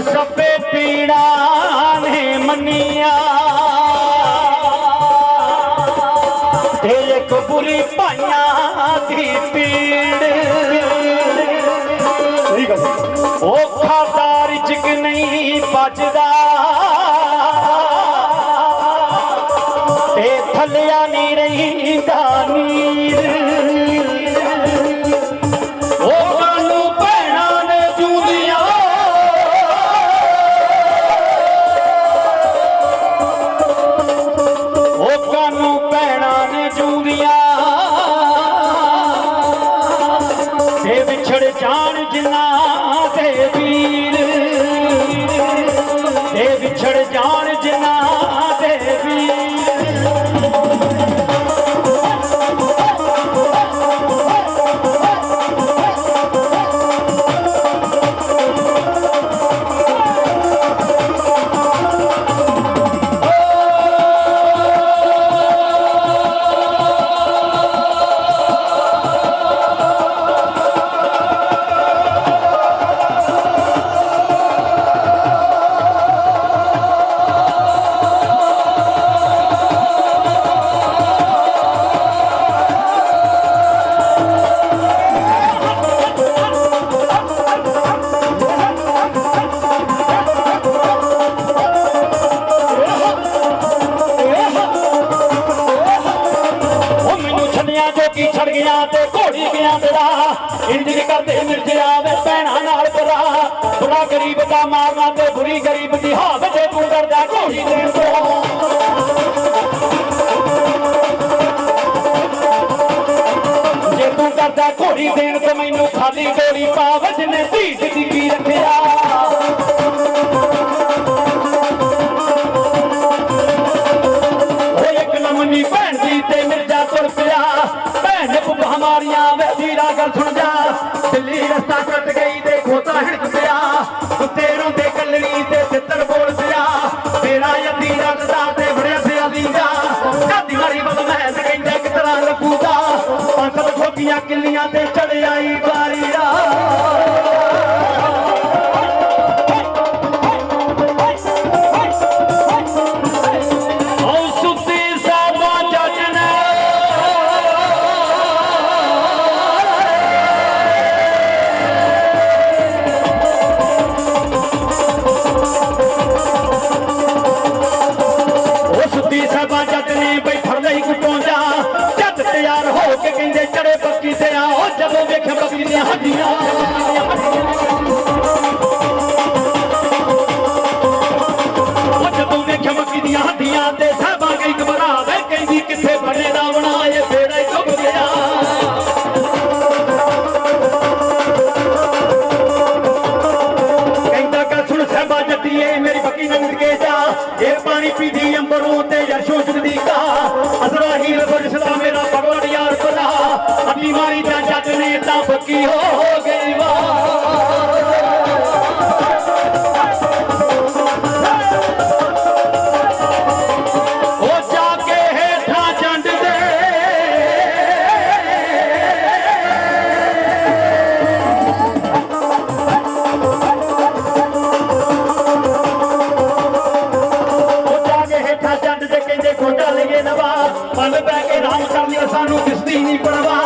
ਸੱਪੇ ਪੀੜਾ ਨੇ ਮੰਨਿਆ। ਤੇ ਇੱਕ ਬੁਰੀ ਭਾਈਆਂ ਦੀ ਪੀੜ। ਸਹੀ ਗੱਲ ਔਖਾ ਦਾ ਰਿਜਕ ਨਹੀਂ ਬਚਦਾ ਤੇ ਥੱਲਿਆ ਨਹੀਂ ਰਹੀਦਾ ਨੀਰ। ਵਿਛੜ ਜਾਣ ਜਿਨ੍ਹਾਂ ਦੇ ਵੀਰ। ਦਾ ਮਾਰਨਾ ਤੇ ਬੁਰੀ ਗਰੀਬ ਦੀ ਹਾਲਤ ਤੇ ਤੂੰ ਕਰਦਾ ਢੋਲੀ ਦੇਣ ਤੋਂ ਜੇ ਤੂੰ ਕਰਦਾ ਘੋੜੀ ਦੇਣ ਤੇ ਮੈਨੂੰ ਖਾਲੀ ਡੋਰੀ ਪਾਵ ਨੇ ਢੀਠ ਦੀ ਕੀ ਰੱਖਿਆ। ਓਏ ਇੱਕ ਨਮਨੀ ਭੈਣ ਜੀ ਤੇ ਮਿਰਜ਼ਾ ਤੁਰ ਪਿਆ। ਭੈਣ ਨੇ ਪੁੱਪਾ ਮਾਰੀਆਂ ਦੀਆਂ Agro Destiny para abajo.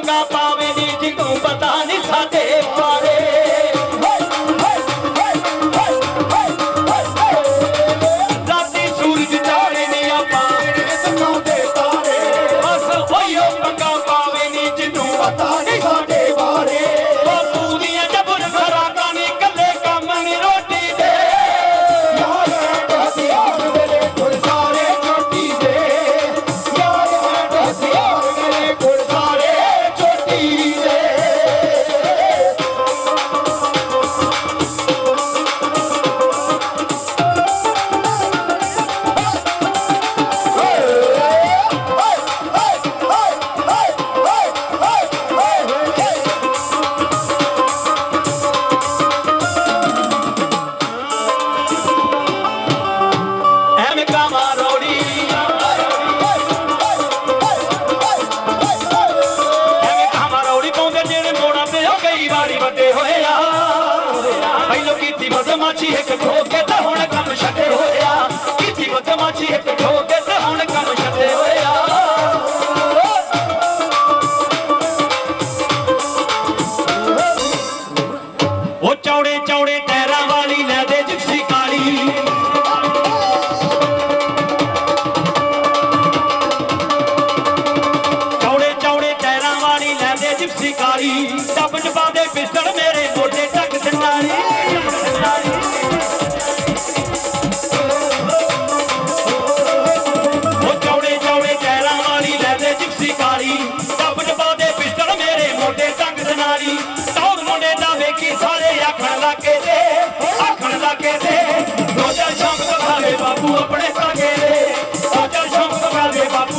ਪੰਗਾ ਪਾਵੇ ਜੀ ਕਦੇ ਹੋਇਆ। ਪਹਿਲੋਂ ਕੀਤੀ ਬਦਮਾਸ਼ੀ, ਇੱਕ ਖੋ ਕੇ ਤਾਂ ਹੁਣ ਕੰਮ ਛੱਡ ਹੋਇਆ ਕੀਤੀ ਬਦਮਾਸ਼ੀ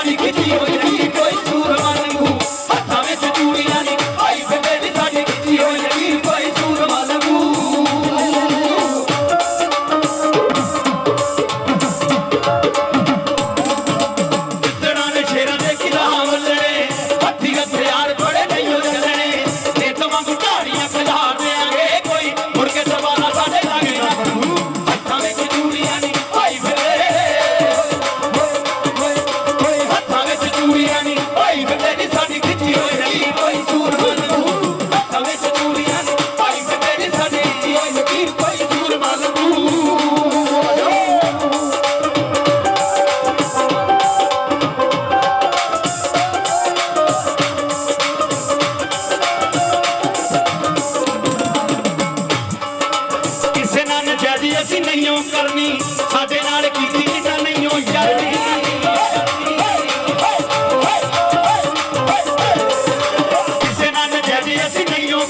Hani kiti yo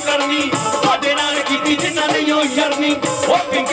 ਕਰਨੀ ਸਾਡੇ ਨਾਲ ਕੀਤੀ ਜਿੱਦਾਂ ਨਹੀਂ ਉਹ ਯਾਰੀ ਉਹ ਪਿੰਕੇ